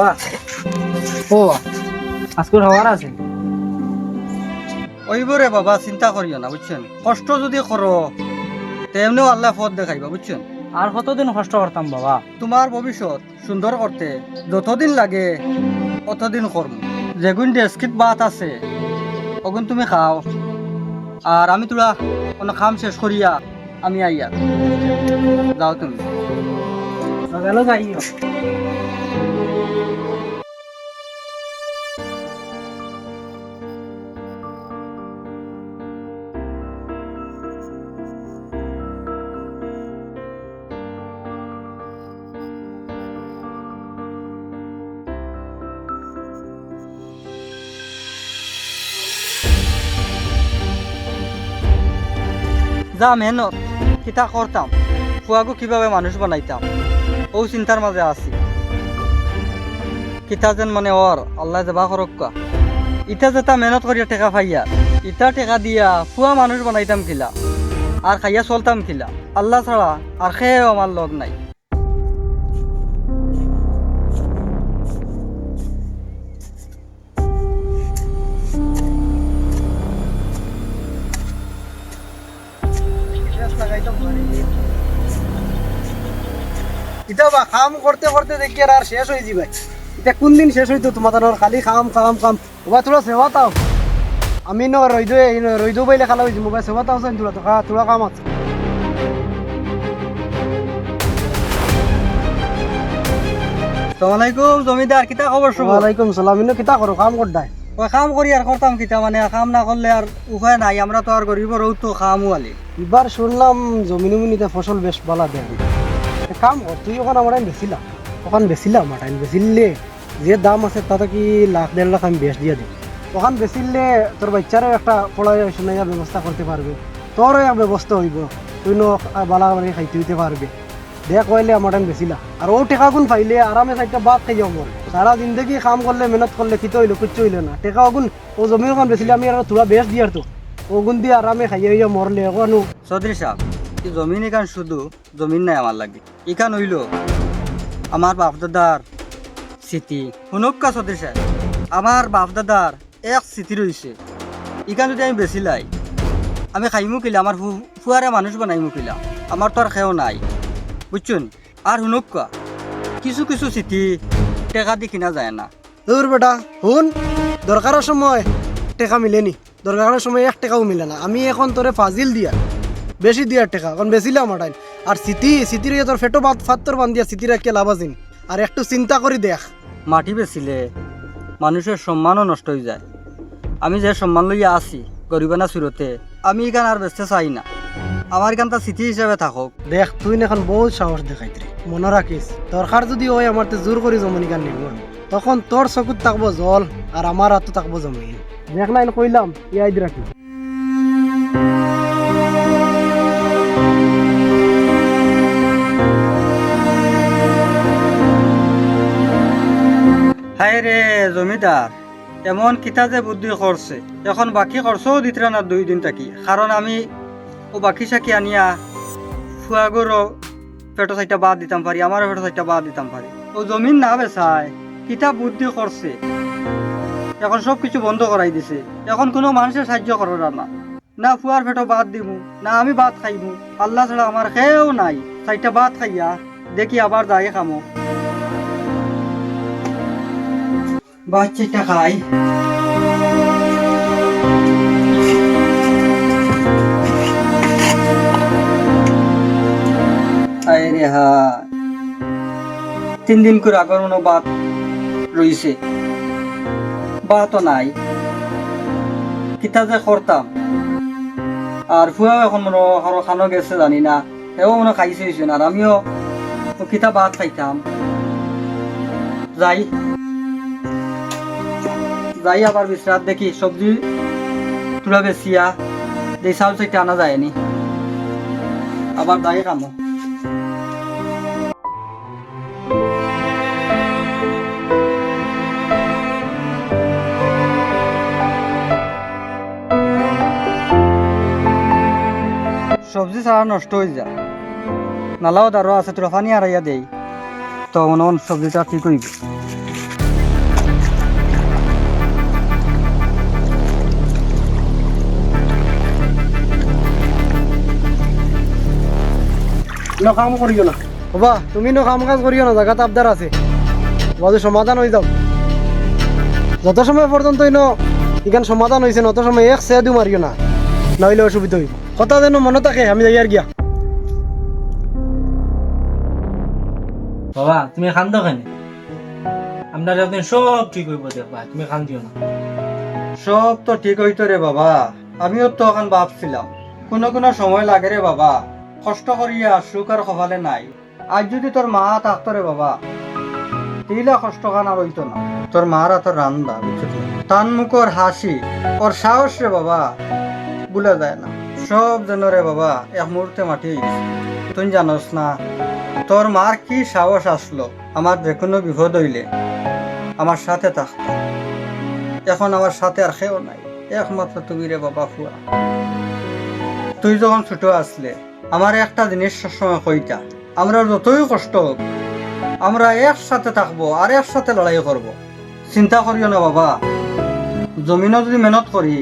বাবা। ও আজকের হওয়ার আছে? ওইবরে বাবা চিন্তা করিও না বুঝছেন? কষ্ট যদি করো তেমনিও আল্লাহ পথ দেখাইবা বুঝছেন? আর কতদিন কষ্ট করতাম বাবা? তোমার ভবিষ্যৎ সুন্দর করতে যতদিন লাগে অতদিন করম। যেগুন ডেস্কিত বাত আছে ওগুন তুমি খাও। আর আমি তোরা কোনো খাম শেষ করিয়া আমি আইয়া যাও তুমি। গেল যাইও। যা মেহনত কিতা করতাম ফুয়াগো কীভাবে মানুষ বানাইতাম? ও চিন্তার মাঝে আছি। কিতা যেন মানে ওর আল্লাহ যাবা করক ইটা যেটা মেহনত করিয়া টেকা ফাইয়া ইটা টেকা দিয়া ফুয়া মানুষ বানাইতাম কিলা। আর খাইয়া চলতাম কিলা। আল্লাহ ছাড়া আর খেয়েও আমার লগ নাই। ইটা বা কাম করতে করতে দেখি আর শেষ হয়ে যাবে। এটা কোন দিন শেষ হইতো তোমার তানোর খালি খাম খাম খাম। ওবা তোরা সেবা তাও আমি ন রইদো রইদো বাইলে খালা হয়েছি মোবাইল সেবা তাও চাই তোরা তো তোরা কাম আছে। সালামালাইকুম জমিদার কিতা খবর ওয়ালাইকুম সালাম। ইনো কিতা করো কাম করদাই ওই কাম করি আর করতাম কিতা মানে কাম না করলে আর উপায় নাই, আমরা তো আর গরিব রৌতো খামু আলি। এবার শুনলাম জমিন উমিনিতে ফসল বেশ ভালো দেয়। কাম কর, তুই ওখানে আমার বেছিলাম ওখান বেছিলাম আইন বেচিলে যে দাম আছে তাতে কি লাখ দেড় লাখ আমি বেশ দিয়ে দিই ওখান বেচিলে তোর বাচ্চারও একটা পড়াশোনার ব্যবস্থা করতে পারবে। তোরও ব্যবস্থা হইব। তুই বালা মানে খাইতে হইতে পারবে। দেখ কইলে আমার টাইম বেছিলা আর ও টেকা গুণ পাইলে আরামে চাইটা বাদ খাই যাব সারা জিন্দগি কাম করলে, মেহনত করলে কিতো হইল, কিচ্ছু হইল না। টেকা ওগুন ও জমির ওখান বেছিলে আমি আর তোরা বেশ দিয়ার তো। ওগুন দিয়ে আরামে খাইয়ে হইয়া মরলে ওখানো চৌধুরী সাহেব জমিন এখান শুধু জমিন নাই আমার লাগে। ইখান হইল আমার বাপ দাদার স্মৃতি শুনক্কা চৌধুরী সাহেব আমার বাপ দাদার এক স্মৃতি রয়েছে ইখান যদি আমি বেছি লাই, আমি খাইমু কিলা, আমার ফুয়ারে মানুষ বানাইমু কিলা। আমার তো আর খেয়েও নাই। বুঝছুন? আর শুনক্কা কিছু কিছু চিঠি টেকা দি কিনা যায় না। তোর বেটা শুন। দরকারের সময় টেকা মিলেনি। দরকারের সময় এক টাকাও মিলে না। আমি এখন তোরে ফাজিল দিয়া। বেশি দিয়ার টাকা এখন বেশিলে আমার টাইম আর স্মৃতির ইয়ে তোর ফেটো বাদ ফাত্তর বান দিয়া স্মৃতির কে লাভ আছিন আর একটু চিন্তা করি দেখ। মাটি বেচিলে মানুষের সম্মানও নষ্ট হয়ে যায়। আমি যে সম্মান লইয়া আছি গরিবানা সুরতে আমি এখান আর বেচতে চাই না। আমার এখানটা স্মৃতি হিসাবে থাকক। দেখ তুই এখন বহুত সাহস দেখাইতে রে মনে রাখিস দরকার যদি হয় আমার তো জোর করি জমনি গান নিব। তখন তোর চকুত থাকব জল আর আমার হাতও থাকব জমিন। দেখ না কইলাম ইয়াদ রাখি হায় রে জমিদার এমন কিতা যে বুদ্ধি করছে এখন বাকি খরচও দিতে না দুই দিন থাকি। কারণ আমি ও বাকি সাকি আনিয়া ফুয়াগরও পেটো চাইটা বাদ দিতাম পারি, আমারও পেটো চাইটা বাদ দিতাম পারি। ও জমিন না বেচায়, কিতা বুদ্ধি করছে এখন সব কিছু বন্ধ করাই দিছে। এখন কোনো মানুষের সাহায্য করার না না ফুয়ার পেটো বাদ দিমু, না আমি ভাত খাইমু। আল্লাহ ছাড়া আমার খেয়েও নাই। চাইটা বাদ খাইয়া দেখি আবার যাই খামো। বাচ্চাটা খাই। তিন দিন করে আগর মনে বাত রইছে। বাতও নাই। কিতা যে করতাম। আর ফুয়াও এখন মনে হর খানো গেছে, জানি না। সেও মনে খাইছে হইছে না। আর আমিও কিতা ভাত খাইতাম যাই। যাই আবার বিশ্রাত দেখি সবজি তুলা দেই চাউল চাইতে আনা যায়নি আবার যাই কামো আছে সারা নষ্ট হয়ে যায়। নালাও দারো আছে তোরা পানি হারাইয়া দেই। তো মনে মন সবজিটা কি করবি নকাম করিও না। বাবা তুমি নকাম কাজ করিও না জায়গাতে আবদার আছে। বাজু সমাধান হয়ে যাও। যত সময় পর্যন্ত ইনো এখান সমাধান হয়েছে অত সময় এক সে মারিও না। নইলে অসুবিধা হইব। কথা যেন মনে থাকে আমি যাই আর গিয়া। বাবা তুমি খান্দ কেন? আপনার একদিন সব ঠিক হইব দেখবা তুমি খান দিও না। সব তো ঠিক হইতো রে বাবা আমিও তো এখন ভাবছিলাম কোনো কোনো সময় লাগে রে বাবা কষ্ট করিয়া সুখ আর কপালে নাই। আজ যদি তোর মা থাকতো রে বাবা তিলা কষ্ট খান আর হইতো না। তোর মারা তোর রান্দা বুঝছিস তান মুখর হাসি ওর সাহস রে বাবা ভুলা যায় না। সব যেন রে বাবা, এক মুহূর্তে মাটি তুই জানোস না, তোর মার কি সাহস আসলো? আমার যে কোনো বিপদ হইলে আমার সাথে থাকতো এখন আমার সাথে আর খেয়েও নাই, একমাত্র তুমি রে বাবা ফুয়া। তুই যখন ছোট আসলে, আমার একটা জিনিস সবসময় কইতা, আমরা যতই কষ্ট হোক, আমরা একসাথে থাকব আর একসাথে লড়াই করব। চিন্তা করিও না বাবা, জমিনও যদি মেহনত করি,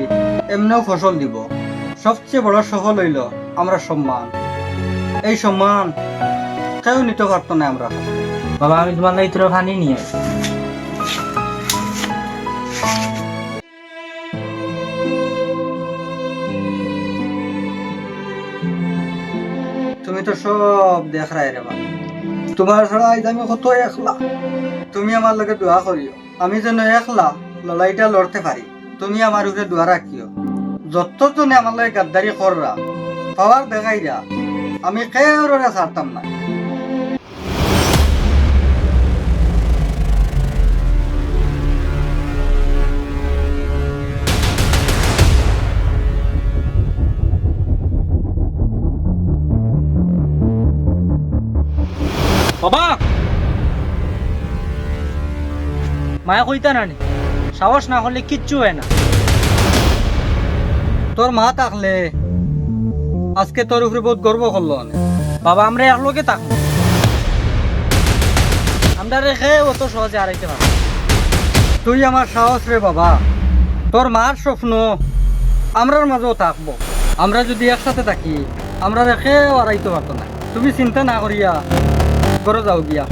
এমনিও ফসল দিব। সবচেয়ে বড় সফল হইল আমরা সম্মান। এই সম্মান কেউ নিতে পারতো না আমরা। বাবা আমি তোমার লাগে তোর খানি নিয়ে। তুমি তো সব দেখ রায় রে বাবা। তোমার ছাড়া আজ আমি কত একলা। তুমি আমার লগে দোয়া করিও। আমি যেন একলা লড়াইটা লড়তে পারি। তুমি আমার উপরে দোয়া রাখিও। যতজনে আমার লগে গাদ্দারি কররা। পাওয়ার দেখাইরা। আমি কেউরে ছাড়তাম না। বাবা! মায়া কইতা না সাহস না হলে কিচ্ছু হয় না। তোর মা থাকলে আজকে তোর উপরে বহুত গর্ব করল। বাবা, আমরা একলোকে থাকব। আমরা রেখে অত সহজে হারাইতে পারব। তুই আমার সাহস রে বাবা। তোর মার স্বপ্ন আমরার মাঝেও থাকব। আমরা যদি একসাথে থাকি, আমরা রেখে আড়াইতে পারতো না। তুমি চিন্তা না করিয়া ঘরে যাও গিয়া।